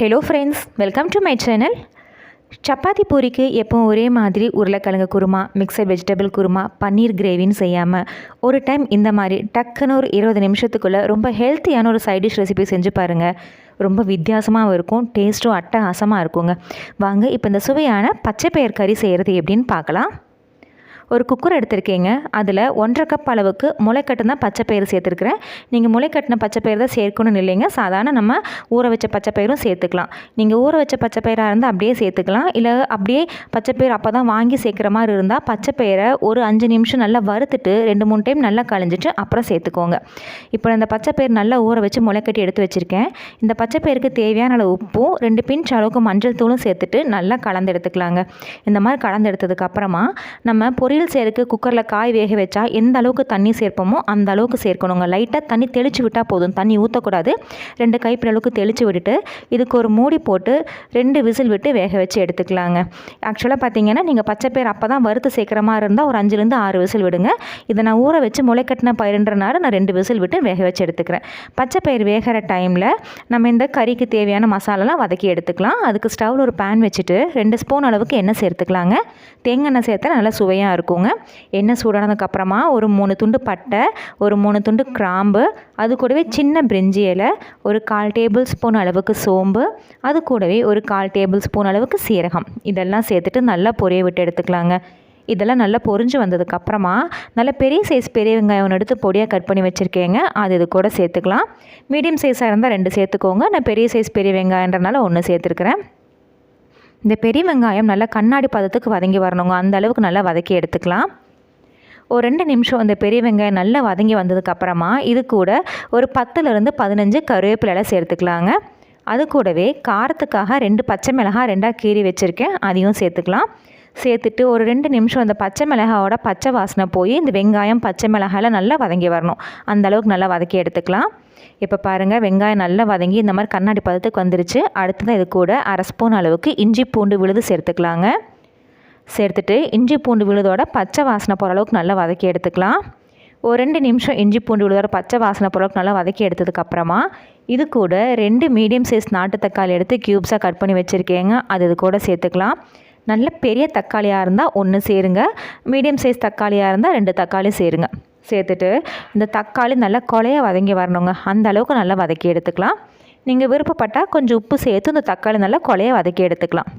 Hello friends welcome to my channel chapati பூரிக்கு எப்பவும் ஒரே மாதிரி உருளைக்கிழங்கு குருமா மிக்சர் வெஜிடபிள் குருமா பன்னீர் கிரேவின்னு செய்யாமல் ஒரு டைம் இந்த மாதிரி டக்குன்னு ஒரு இருபது நிமிஷத்துக்குள்ளே ரொம்ப ஹெல்த்தியான ஒரு சைட் டிஷ் ரெசிபி செஞ்சு பாருங்கள் ரொம்ப வித்தியாசமாகவும் இருக்கும் டேஸ்ட்டும் அட்டகாசமாக இருக்குங்க. வாங்க இப்போ இந்த சுவையான பச்சை பயிர் கறி செய்கிறது எப்படின்னு பார்க்கலாம். ஒரு குக்கர் எடுத்திருக்கீங்க. அதில் ஒன்றரை கப் அளவுக்கு முளைக்கட்டுன பச்சைப்பயிறு சேர்த்துருக்குறேன். நீங்கள் முளைக்கட்டின பச்சை பயிறு தான் சேர்க்கணும்னு இல்லைங்க. சாதாரண நம்ம ஊற வச்ச பச்சை பயிரும் சேர்த்துக்கலாம். நீங்கள் ஊற வச்ச பச்சை பயிராக இருந்தால் அப்படியே சேர்த்துக்கலாம். இல்லை அப்படியே பச்சைப்பயிறு அப்போ தான் வாங்கி சேர்க்குற மாதிரி இருந்தால் பச்சைப்பயிரை ஒரு அஞ்சு நிமிஷம் நல்லா வறுத்துட்டு ரெண்டு மூணு டைம் நல்லா கழிஞ்சிட்டு அப்புறம் சேர்த்துக்கோங்க. இப்போ இந்த பச்சைப்பயிறு நல்லா ஊற வச்சு முளைக்கட்டி எடுத்து வச்சுருக்கேன். இந்த பச்சைப்பயிருக்கு தேவையான அளவு உப்பும் ரெண்டு பிஞ்ச் அளவுக்கு மஞ்சள் தூளும் சேர்த்துட்டு நல்லா கலந்து எடுத்துக்கலாங்க. இந்த மாதிரி கலந்து எடுத்ததுக்கப்புறமா நம்ம பொரியல் சேருக்கு குக்கரில் காய் வேக வச்சா எந்த அளவுக்கு தண்ணி சேர்ப்போமோ அந்த அளவுக்கு சேர்க்கணுங்க லைட்டாக தண்ணி தெளித்து விட்டால் போதும். தண்ணி ஊற்றக்கூடாது ரெண்டு கைப்பிடி அளவுக்கு தெளித்து விட்டுட்டு இதுக்கு ஒரு மூடி போட்டு ரெண்டு விசில் விட்டு வேக வச்சு எடுத்துக்கலாங்க. ஆக்சுவலாக பார்த்தீங்கன்னா நீங்கள் பச்சை பயிர் அப்போ தான் வறுத்து சேர்க்குற மாதிரி இருந்தால் ஒரு அஞ்சுலேருந்து ஆறு விசில் விடுங்க. இதை நான் ஊற வச்சு முளைக்கட்டின பயிருன்றனால நான் ரெண்டு விசில் விட்டு வேக வச்சு எடுத்துக்கிறேன். பச்சை பயிர் வேகிற டைமில் நம்ம இந்த கறிக்கு தேவையான மசாலாலாம் வதக்கி எடுத்துக்கலாம். அதுக்கு ஸ்டவ்வில் ஒரு பேன் வச்சுட்டு ரெண்டு ஸ்பூன் அளவுக்கு எண்ணெய் சேர்த்துக்கலாங்க. தேங்காய் எண்ணெய் சேர்த்தா நல்லா சுவையாக இருக்கும். இருக்குங்க எண்ணெய் சூடானதுக்கப்புறமா ஒரு மூணு துண்டு பட்டை ஒரு மூணு துண்டு கிராம்பு அது கூடவே சின்ன பிரிஞ்சி இலை ஒரு கால் டேபிள் ஸ்பூன் அளவுக்கு சோம்பு அது கூடவே ஒரு கால் டேபிள் ஸ்பூன் அளவுக்கு சீரகம். இதெல்லாம் சேர்த்துட்டு நல்லா பொரிய விட்டு எடுத்துக்கலாங்க. இதெல்லாம் நல்லா பொரிஞ்சு வந்ததுக்கப்புறமா நல்ல பெரிய சைஸ் பெரிய வெங்காயம் ஒன்று எடுத்து பொடியாக கட் பண்ணி வச்சுருக்கேங்க. அது இது கூட சேர்த்துக்கலாம். மீடியம் சைஸாக இருந்தால் ரெண்டு சேர்த்துக்கோங்க. நான் பெரிய சைஸ் பெரிய வெங்காயன்றனால ஒன்று சேர்த்துருக்குறேன். இந்த பெரிய வெங்காயம் நல்லா கண்ணாடி பதத்துக்கு வதங்கி வரணுங்க. அந்த அளவுக்கு நல்லா வதக்கி எடுத்துக்கலாம். ஒரு ரெண்டு நிமிஷம் இந்த பெரிய வெங்காயம் நல்லா வதங்கி வந்ததுக்கப்புறமா இது கூட ஒரு பத்துலேருந்து பதினஞ்சு கருவேப்பிலெல்லாம் சேர்த்துக்கலாங்க. அது கூடவே காரத்துக்காக ரெண்டு பச்சை மிளகாய் ரெண்டாக கீறி வச்சுருக்கேன். அதையும் சேர்த்துக்கலாம். சேர்த்துட்டு ஒரு ரெண்டு நிமிஷம் அந்த பச்சை மிளகாவோட பச்சை வாசனை போய் இந்த வெங்காயம் பச்சை மிளகாயில் நல்லா வதங்கி வரணும். அந்த அளவுக்கு நல்லா வதக்கி எடுத்துக்கலாம். இப்போ பாருங்கள் வெங்காயம் நல்லா வதங்கி இந்த மாதிரி கண்ணாடி பதத்துக்கு வந்துருச்சு. அடுத்தது இது கூட அரை ஸ்பூன் அளவுக்கு இஞ்சி பூண்டு விழுது சேர்த்துக்கலாங்க. சேர்த்துட்டு இஞ்சி பூண்டு விழுதோட பச்சை வாசனை போகிற அளவுக்கு நல்லா வதக்கி எடுத்துக்கலாம். ஒரு ரெண்டு நிமிஷம் இஞ்சி பூண்டு விழுதோட பச்சை வாசனை போகிற அளவுக்கு நல்லா வதக்கி எடுத்ததுக்கப்புறமா இது கூட ரெண்டு மீடியம் சைஸ் நாட்டு தக்காளி எடுத்து க்யூப்ஸாக கட் பண்ணி வச்சுருக்கேங்க. அது இது கூட சேர்த்துக்கலாம். நல்ல பெரிய தக்காளியாக இருந்தால் ஒன்று சேருங்க. மீடியம் சைஸ் தக்காளியாக இருந்தால் ரெண்டு தக்காளி சேருங்க. சேர்த்துட்டு இந்த தக்காளி நல்லா கொலையாக வதங்கி வரணுங்க. அந்த அளவுக்கு நல்லா வதக்கி எடுத்துக்கலாம். நீங்கள் விருப்பப்பட்டால் கொஞ்சம் உப்பு சேர்த்து இந்த தக்காளி நல்லா கொலையாக வதக்கி எடுத்துக்கலாம்.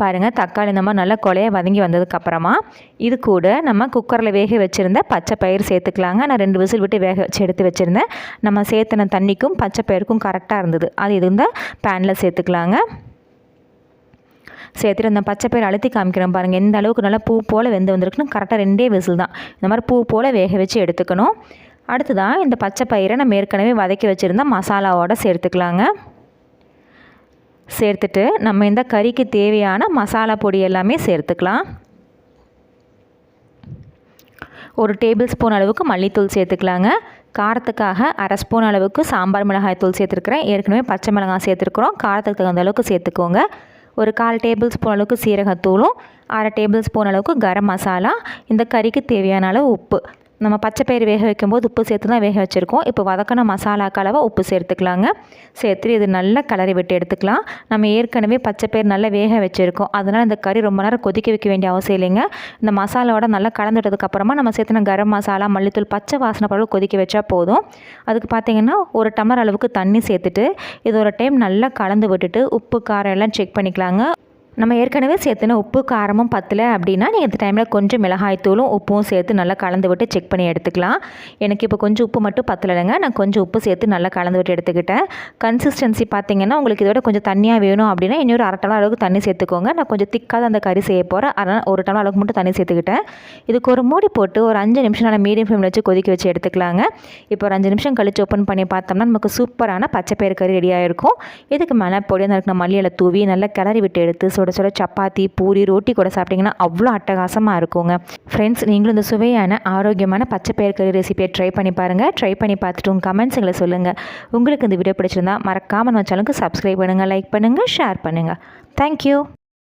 பாருங்கள் தக்காளி நம்ம நல்லா கொலைய வதங்கி வந்ததுக்கப்புறமா இது கூட நம்ம குக்கரில் வேக வச்சுருந்த பச்சை பயிர் சேர்த்துக்கலாங்க. நான் ரெண்டு விசில் விட்டு வேக வச்சு எடுத்து வச்சுருந்தேன். நம்ம சேர்த்துன தண்ணிக்கும் பச்சை பயிருக்கும் கரெக்டாக இருந்தது. அது இது இருந்தால் பேனில் சேர்த்துக்கலாங்க. சேர்த்துட்டு அந்த பச்சை பயிர் அழுத்தி காமிக்கிறேன் பாருங்கள் எந்த அளவுக்கு நல்லா பூ போல் வெந்து வந்திருக்குன்னு கரெக்டாக ரெண்டே விசில் தான். இந்த மாதிரி பூ போல் வேக வச்சு எடுத்துக்கணும். அடுத்ததான் இந்த பச்சை பயிரை நம்ம ஏற்கனவே வதக்கி வச்சுருந்தா மசாலாவோடு சேர்த்துக்கலாங்க. சேர்த்துட்டு நம்ம இந்த கறிக்கு தேவையான மசாலா பொடி எல்லாமே சேர்த்துக்கலாம். ஒரு டேபிள் ஸ்பூன் அளவுக்கு மல்லித்தூள் சேர்த்துக்கலாங்க. காரத்துக்காக அரை ஸ்பூன் அளவுக்கு சாம்பார் மிளகாய் தூள் சேர்த்துருக்குறேன். ஏற்கனவே பச்சை மிளகாய் சேர்த்துருக்குறோம். காரத்துக்கு தகுந்த அளவுக்கு சேர்த்துக்கோங்க. ஒரு கால் டேபிள் ஸ்பூன் அளவுக்கு சீரகத்தூளும் அரை டேபிள் ஸ்பூன் அளவுக்கு கரம் மசாலா இந்த கறிக்கு தேவையான அளவு உப்பு. நம்ம பச்சை பயிர் வேக வைக்கும்போது உப்பு சேர்த்து தான் வேக வச்சுருக்கோம். இப்போ வதக்கின மசாலா கலவை உப்பு சேர்த்துக்கலாங்க. சேர்த்துட்டு இது நல்லா கலரி விட்டு எடுத்துக்கலாம். நம்ம ஏற்கனவே பச்சை பயிர் நல்லா வேக வச்சுருக்கோம். அதனால் இந்த கறி ரொம்ப நேரம் கொதிக்க வைக்க வேண்டிய அவசியம் இல்லைங்க. இந்த மசாலாவோட நல்லா கலந்துட்டதுக்கப்புறமா நம்ம சேர்த்துன கரம் மசாலா மல்லித்தூள் பச்சை வாசனை பழம் கொதிக்க வச்சா போதும். அதுக்கு பார்த்திங்கன்னா ஒரு டம்ளர் அளவுக்கு தண்ணி சேர்த்துட்டு இது ஒரு டைம் நல்லா கலந்து விட்டுட்டு உப்பு காரம் எல்லாம் செக் பண்ணிக்கலாங்க. நம்ம ஏற்கனவே சேர்த்துன உப்பு காரமும் பத்தலை அப்படின்னா நீங்கள் இந்த டைமில் கொஞ்சம் மிளகாய்த்தூளும் உப்பும் சேர்த்து நல்லா கலந்து விட்டு செக் பண்ணி எடுத்துக்கலாம். எனக்கு இப்போ கொஞ்சம் உப்பு மட்டும் பத்தலைங்க. நான் கொஞ்சம் உப்பு சேர்த்து நல்லா கலந்து விட்டு எடுத்துக்கிட்டேன். கன்சிஸ்டன்சி பார்த்தீங்கன்னா உங்களுக்கு இதோட கொஞ்சம் தண்ணியாக வேணும் அப்படின்னா இன்னொரு அரை டம்ளர் அளவுக்கு தண்ணி சேர்த்துக்கோங்க. நான் கொஞ்சம் திக்காத அந்த கறி செய்ய போகிறேன் அதனால் ஒரு டம்ளர் அளவுக்கு மட்டும் தண்ணி சேர்த்துக்கிட்டேன். இதுக்கு ஒரு மூடி போட்டு ஒரு அஞ்சு நிமிஷம் நான் மீடியம் ஃப்ளேமில் வச்சு கொதிக்க வச்சு எடுத்துக்கலாங்க. இப்போ ஒரு அஞ்சு நிமிஷம் கழிச்சு ஓப்பன் பண்ணி பார்த்தோம்னா நமக்கு சூப்பரான பச்சை கறி ரெடியாக இருக்கும் இதுக்கு மேலே பொடியாக இருக்கிற மல்லியில் தூவி நல்லா கிளறி விட்டு எடுத்து சுட சுட சப்பாத்தி பூரி ரோட்டி கூட சாப்பிட்டிங்கன்னா அவ்வளோ அட்டகாசமாக இருக்குங்க. ஃப்ரெண்ட்ஸ் நீங்களும் இந்த சுவையான ஆரோக்கியமான பச்சை பயிர்கறி ரெசிபியை ட்ரை பண்ணி பாருங்கள் ட்ரை பண்ணி பார்த்துட்டு உங்கள் கமெண்ட்ஸுங்களை சொல்லுங்கள் உங்களுக்கு இந்த வீடியோ பிடிச்சிருந்தா மறக்காமல் நம்ம சேனலுக்கு சப்ஸ்கிரைப் பண்ணுங்கள் லைக் பண்ணுங்கள் ஷேர் பண்ணுங்கள் தேங்க்யூ